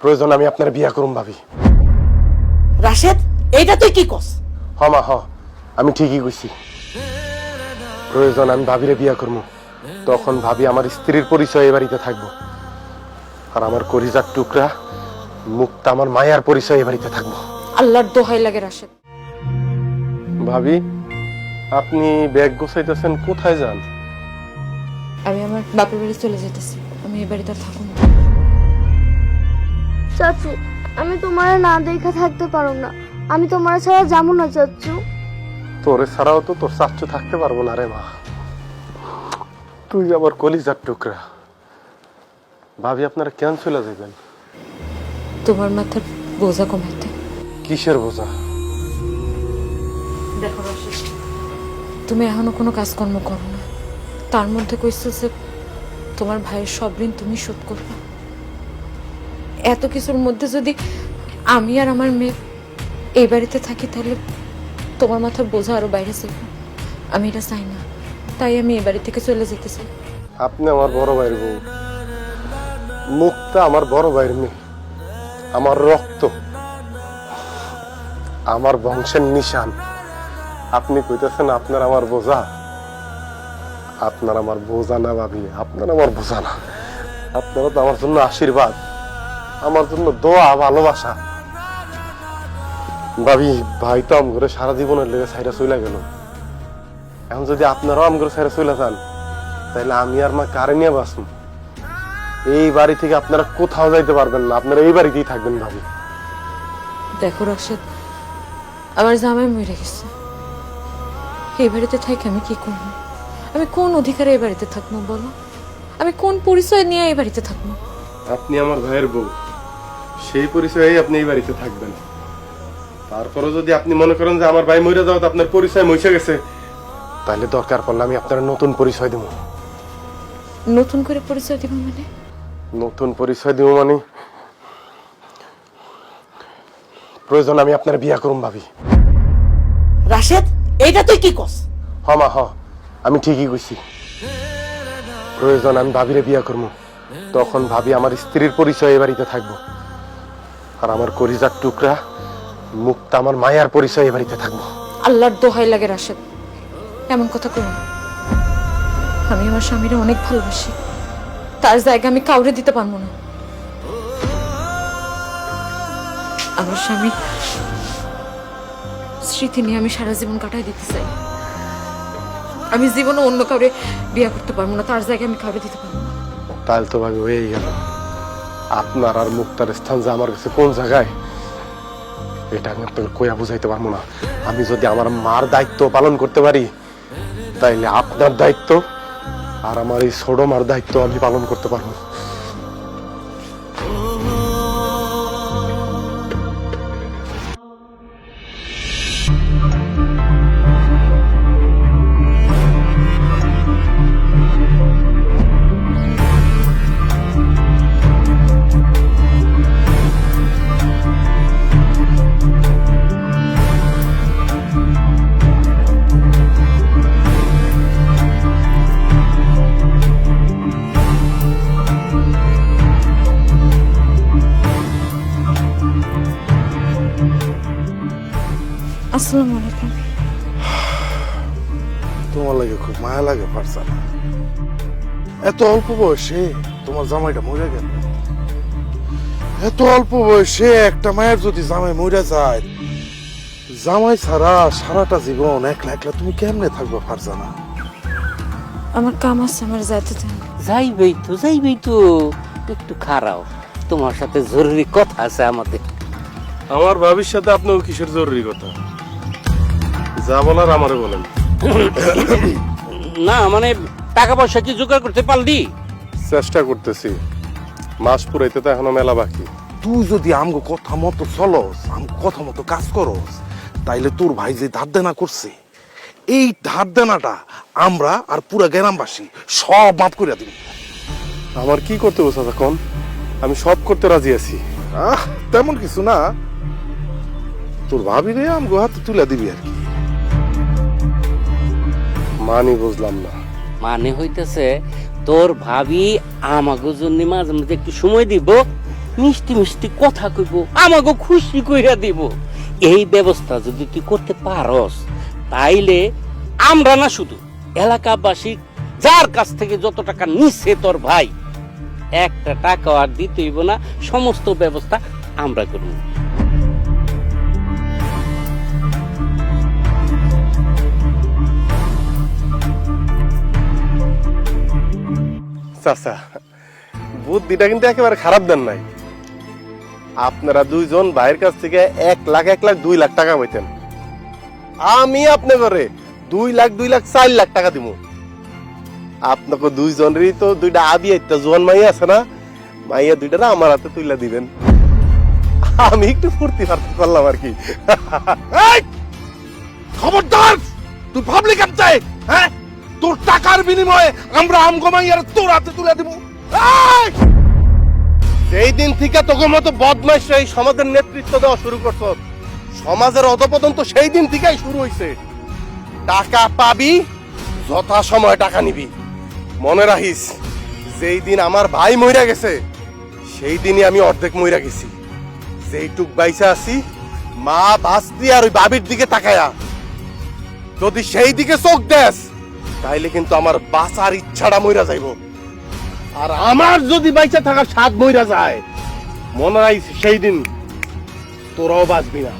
প্রয়োজন আমি আপনার বিয়া করুম ভাবি। রাশেদ এইটা তুই কি কস? হ মা হ। আমি ঠিকই কইছি। প্রয়োজন আমি ভাবিরে বিয়া করব তখন ভাবি আমার স্ত্রীর পরিচয় এ বাড়িতে থাকব। আর আমার করিজার টুকরা মুক্তা আমার মায়ার পরিচয় এ বাড়িতে থাকব। আল্লাহর দোহাই লাগে রাশেদ। ভাবি আপনি ব্যাগ গোছাইতেছেন কোথায় যান? আমি আমার বাপের বাড়ি চলে যেতেছি আমি এই বাড়িতে থাকুন না। চাচু। আমি তোমার না দেখা থাকতে পারো না। আমি তোমার ছাড়া যাব না চাচু। তোরে ছাড়াও তো তোর চাচ্চু থাকতে পারব না রে মা। তুই আবার কলিজার টুকরা। ভাবি আপনারা কেন চলে যাবেন তোমার মাথার বোঝা কমাইতে। কিসের বোঝা? দেখো তুমি এখনও কোনো কাজকর্ম করো না। তার মধ্যে কইছো যে তোমার ভাইয়ের সব ঋণ তুমি শোধ করবে। এত কিছুর মধ্যে যদি আমি আর আমার মেয়ে এই বাড়িতে থাকি, তাহলে তোমার মাথার বোঝা আরও বাইরে যাবে আমি এটা চাই না। তাই আমি এই বাড়ি থেকে চলে যেতে চাই আপনি আমার বড় ভাইয়ের বউ। মুক্তা আমার বড় ভাইয়ের মেয়ে আমার রক্ত। আমার বংশের নিশান। আপনি কইতেছেন আপনার আমার বোঝা। আপনার আমার বোঝা না ভাবি। আপনার আমার বোঝা না। আপনারা তো আমার জন্য আশীর্বাদ। আমার জন্য দোয়া ভালোবাসা। ভাবি ভাই তো আমগরে সারা জীবনের লেগে সাইরা চলে গেল। এখন যদি আপনারাও আমগরে সাইরা চলে যান তাহলে আমি আর মা কারে নিয়ে বাসুন এই বাড়ি থেকে আপনারা কোথাও যাইতে পারবেন না আপনারা এই বাড়িতেই থাকবেন ভাবি। দেখো রাশেদ আমার জামাই মরে গেছে। এই বাড়িতে থাকি আমি কি করব? আমি কোন অধিকারে এই বাড়িতে থাকব বলো? আমি কোন পরিচয় নিয়ে এই বাড়িতে থাকব? আপনি আমার ভাইয়ের বউ। সেই পরিচয়েই আপনি এই বাড়িতে থাকবেন। তারপরে যদি আপনি মনে করেন যে আমার ভাই মরে যাওয়া আপনার পরিচয় মইসে গেছে তাহলে দরকার পড়লে আমি আপনার নতুন পরিচয় দেবো। নতুন করে পরিচয় দিব মানে? নতুন পরিচয় দিব মানে? প্রয়োজন আমি আপনার বিয়া করুম ভাবি। রাশেদ এইটা তুই কি কস? হ মা হ। আমি ঠিকই কইছি। প্রয়োজন আমি ভাবিরে বিয়া করব তখন ভাবি আমার স্ত্রীর পরিচয় এ বাড়িতে থাকব। আর আমার করিজার টুকরা মুক্তা আমার মায়ার পরিচয় এ বাড়িতে থাকব। আল্লাহর দোহাই লাগে রাশেদ। এমন কথা করো আমি আমার স্বামীরে অনেক ভালোবাসি। তার জায়গা আমি কাউরে দিতে পারব না। আমার স্বামী স্মৃতি নিয়ে আমি সারা জীবন কাটাই দিতে চাই। আমি জীবনে অন্য কাউরে বিয়ে করতে পারব না। তার জায়গায় আমি কাউরে দিতে পারব না। তাহলে তো ভাবি হয়েই গেল। আপনার আর মুক্তার স্থান যে আমার কাছে কোন জায়গায়, এটা আমি আপনাকে কইয়া বুঝাইতে পারব না। আমি যদি আমার মার দায়িত্ব পালন করতে পারি, তাইলে আপনার দায়িত্ব আর আমার এই ছোট মার দায়িত্ব আমি পালন করতে পারব। আসসালামু আলাইকুম। তোমার লাগে খুব মায়া লাগে এত অল্প বয়সে তোমার জামাইটা মরে গেল। এত অল্প বয়সে একটা মায়ের যদি জামাই মরে যায় জামাই ছাড়া সারাটা জীবন একলা একলা তুমি কেমনে থাকবে ফারজানা? আমার কাম আছে আমার যাইতে যাইবেই তো যাইবেই তো। একটু খারাও। তোমার সাথে জরুরি কথা আছে আমাদের। আমার ভাবির সাথে আপনার কিসের জরুরি কথা? যা বলার আমারে বলেন। না মানে টাকা পয়সা কি জোগাড় করতে পারলি? চেষ্টা করতেছি। মাস পুরাইতে তো এখনও মেলা বাকি। তুই যদি আমগো কথা মতো চলস আমগো কথা মতো কাজ করস তাইলে তোর ভাই যে ধার দেনা করছে এই ধার দেনাটা আমরা আর পুরা গ্রামবাসী সব মাফ করে দিবি আমার কি করতে বসে কোন আমি সব করতে রাজি আছি। আহ তেমন কিছু না। তোর ভাবি রে আমগো হাতে তুলে দিবি আর কি। মানি বুঝলাম না। মানে হইতেছে, তোর ভাবি আমাকে জন্য মাঝে মাঝে একটু সময় দিব, মিষ্টি মিষ্টি কথা কইব আমাকে খুশি কইরা দিব। এই ব্যবস্থা যদি তুই করতে পারস, তাইলে আমরা না শুধু এলাকাবাসী, যার কাছ থেকে যত টাকা নিচ্ছে তোর ভাই, একটা টাকা আর দিতে হইব না, সমস্ত ব্যবস্থা আমরা করব। চাচা, বুদ্ধিটা কিন্তু একেবারে খারাপ দেন নাই। আপনারা দুইজন ভাইয়ের কাছ থেকে এক লাখ এক লাখ, দুই লাখ টাকা পাইতেন। আমি আপনি করে দুই লাখ দুই লাখ, চার লাখ টাকা দিব আপনাকে দুইজনেরই তো দুইটা আবি একটা জোয়ান মাইয়া আছে না, মাইয়া দুইটা না আমার হাতে তুইলা দিবেন। আমি একটু ফুর্তি ফার্তি করলাম আর কি! খবরদার, তুই ভাবলি কেমতে হ্যাঁ? তোর টাকার বিনিময়ে আমরা আম আমগমাইয়ার তোর হাতে তুলে দিব। এই! দিন থেকে তোকে মতো বদমাইশ এই সমাজের নেতৃত্ব দেওয়া শুরু করছ, সমাজের অধপতন তো সেই দিন থেকেই শুরু হয়েছে টাকা পাবি, যথা সময় টাকা নিবি। মনে রাখিস, যেই দিন আমার ভাই মইরা গেছে, সেই দিনই আমি অর্ধেক মইরা গেছি। যেইটুক বাইসা আছি, মা বাস্তি আর ওই বাবির দিকে তাকায়া। যদি সেই দিকে চোখ দেস তাইলে কিন্তু আমার বাঁচার ইচ্ছাটা মইরা যাইব। আর আমার যদি বাইচা থাকার স্বাদ মইরা যায়, মনে হয় সেই দিন তোরাও বাঁচবি না।